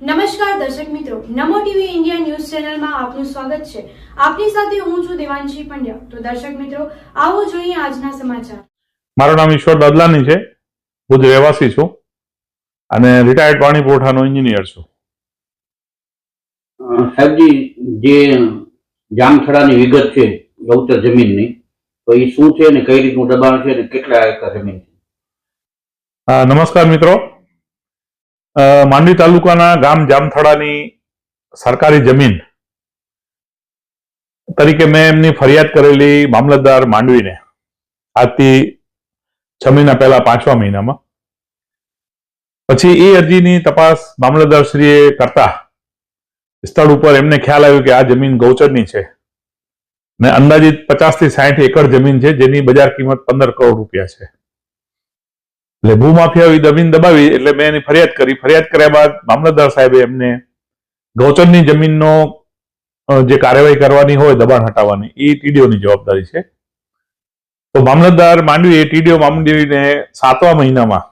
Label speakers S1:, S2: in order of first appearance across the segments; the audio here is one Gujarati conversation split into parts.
S1: નમસ્કાર દર્શક મિત્રો નમો ટીવી ઇન્ડિયા ન્યૂઝ ચેનલમાં આપનું સ્વાગત છે. આપની સાથે હું છું દેવાંશી પંડ્યા. તો દર્શક મિત્રો આવો જોઈએ આજના સમાચાર.
S2: મારું નામ ઈશ્વર દદલાની છે. હું રહેવાસી છું અને રિટાયર્ડ પાણી પુરવઠાનો એન્જિનિયર છું
S3: સાહેબજી જે જામથડાની વિગત છે ગૌચર જમીનની તો એ શું છે અને કઈ રીતનું દબાણ છે અને કેટલા એકર જમીન છે?
S2: નમસ્કાર મિત્રો. માંડવી તાલુકાના ગામ જામથડાની સરકારી જમીન તરીકે મેં એમની ફરિયાદ કરેલી મામલતદાર માંડવીને આજથી છ મહિના પહેલા, પાંચમા મહિનામાં. પછી એ અરજીની તપાસ મામલતદારશ્રીએ કરતા સ્થળ ઉપર એમને ખ્યાલ આવ્યો કે આ જમીન ગૌચરની છે. ને અંદાજિત પચાસથી સાહીઠ એકર જમીન છે, જેની બજાર કિંમત પંદર કરોડ રૂપિયા છે. એટલે ભૂમાફિયાએ જમીન દબાવી એટલે મેં એની ફરિયાદ કરી. ફરિયાદ કર્યા બાદ મામલતદાર સાહેબે એમને ગૌચરની જમીનનો જે કાર્યવાહી કરવાની હોય દબાણ હટાવવાની એ ટીડીઓની જવાબદારી છે. તો મામલતદાર માંડવી એ ટીડીઓ માંડવીને સાતવા મહિનામાં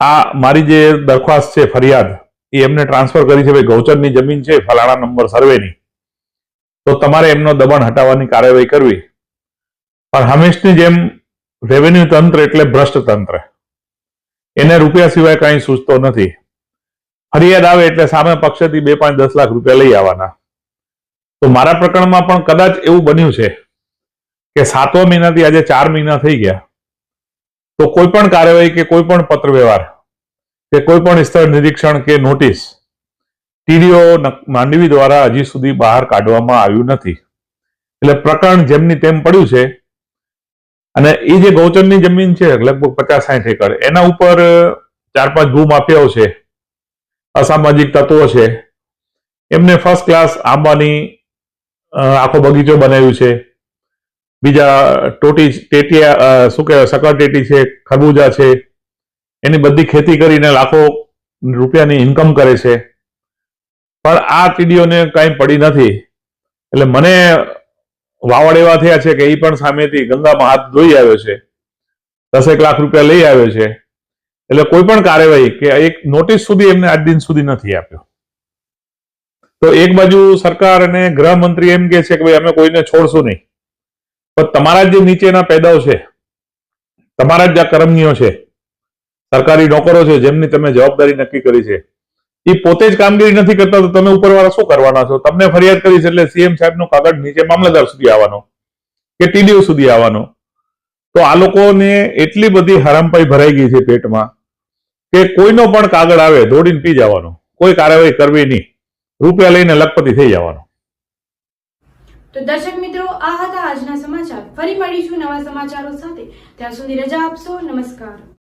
S2: આ મારી જે દરખાસ્ત છે, ફરિયાદ એ એમને ટ્રાન્સફર કરી છે. ભાઈ, ગૌચરની જમીન છે, ફલાણા નંબર સર્વેની. તો તમારે એમનો દબાણ હટાવવાની કાર્યવાહી કરવી. પણ હંમેશની જેમ રેવન્યુ તંત્ર એટલે ભ્રષ્ટ તંત્ર એને રૂપિયા સિવાય કંઈ સૂચતો નથી. ફરિયાદ આવે એટલે સામે પક્ષેથી બે પાંચ દસ લાખ રૂપિયા લઈ આવવાના. તો મારા પ્રકરણમાં પણ કદાચ એવું બન્યું છે કે સાતમા મહિનાથી આજે ચાર મહિના થઈ ગયા. તો કોઈ પણ કાર્યવાહી કે કોઈ પણ પત્ર વ્યવહાર કે કોઈ પણ સ્થળ નિરીક્ષણ કે નોટિસ ટીડીઓ માંડવી દ્વારા હજી સુધી બહાર કાઢવામાં આવ્યું નથી. એટલે પ્રકરણ જેમની તેમ પડ્યું છે અને એ જે ગૌચરની જમીન છે, લગભગ પચાસ સાઠ એકર, એના ઉપર ચાર પાંચ ભૂમાફિયાઓ છે, અસામાજિક તત્વો છે. એમને ફર્સ્ટ ક્લાસ આંબાની આખો બગીચો બનાવ્યું છે. બીજા ટોટી, ટેટિયા શું કહેવાય સકરટેટી છે, ખરબૂજા છે. એની બધી ખેતી કરીને લાખો રૂપિયાની ઇન્કમ કરે છે. પણ આ ટીડીઓને કાંઈ પડી નથી. એટલે મને વાવડ એવા થયા છે કે એ પણ સામેથી ગંગામાં હાથ ધોઈ આવ્યો છે. દસેક લાખ રૂપિયા લઈ આવ્યો છે. એટલે કોઈ પણ કાર્યવાહી કે એક નોટિસ સુધી એમને આજ દિન સુધી નથી આપ્યો. તો એક બાજુ સરકાર અને ગૃહમંત્રી એમ કે છે કે ભાઈ અમે કોઈને છોડશું નહીં. પણ તમારા જ નીચેના પેદાઓ છે, તમારા જ જે કર્મનીઓ છે, સરકારી નોકરો છે, જેમની તમે જવાબદારી નક્કી કરી છે એ પોતે જ કામગીરી નથી કરતા, તો તમે ઉપરવાળા શું કરવાના છો? તમને ફરિયાદ કરી છે એટલે સીએમ સાહેબનો કાગળ નીચે મામલતદાર સુધી આવવાનો કે ટીડીઓ સુધી આવવાનો. તો આ લોકોને એટલી બધી હરામપાઈ ભરાઈ ગઈ છે પેટમાં કે કોઈનો પણ કાગળ આવે, દોડીને પી જવાનો. કોઈ કાર્યવાહી કરવી નહીં. રૂપિયા લઈને લખપતિ થઈ જવાનો.
S1: તો દર્શક મિત્રો, આ હતા આજના સમાચાર. ફરી મળીશું નવા સમાચારો સાથે. ત્યાં સુધી રજા આપશો. નમસ્કાર.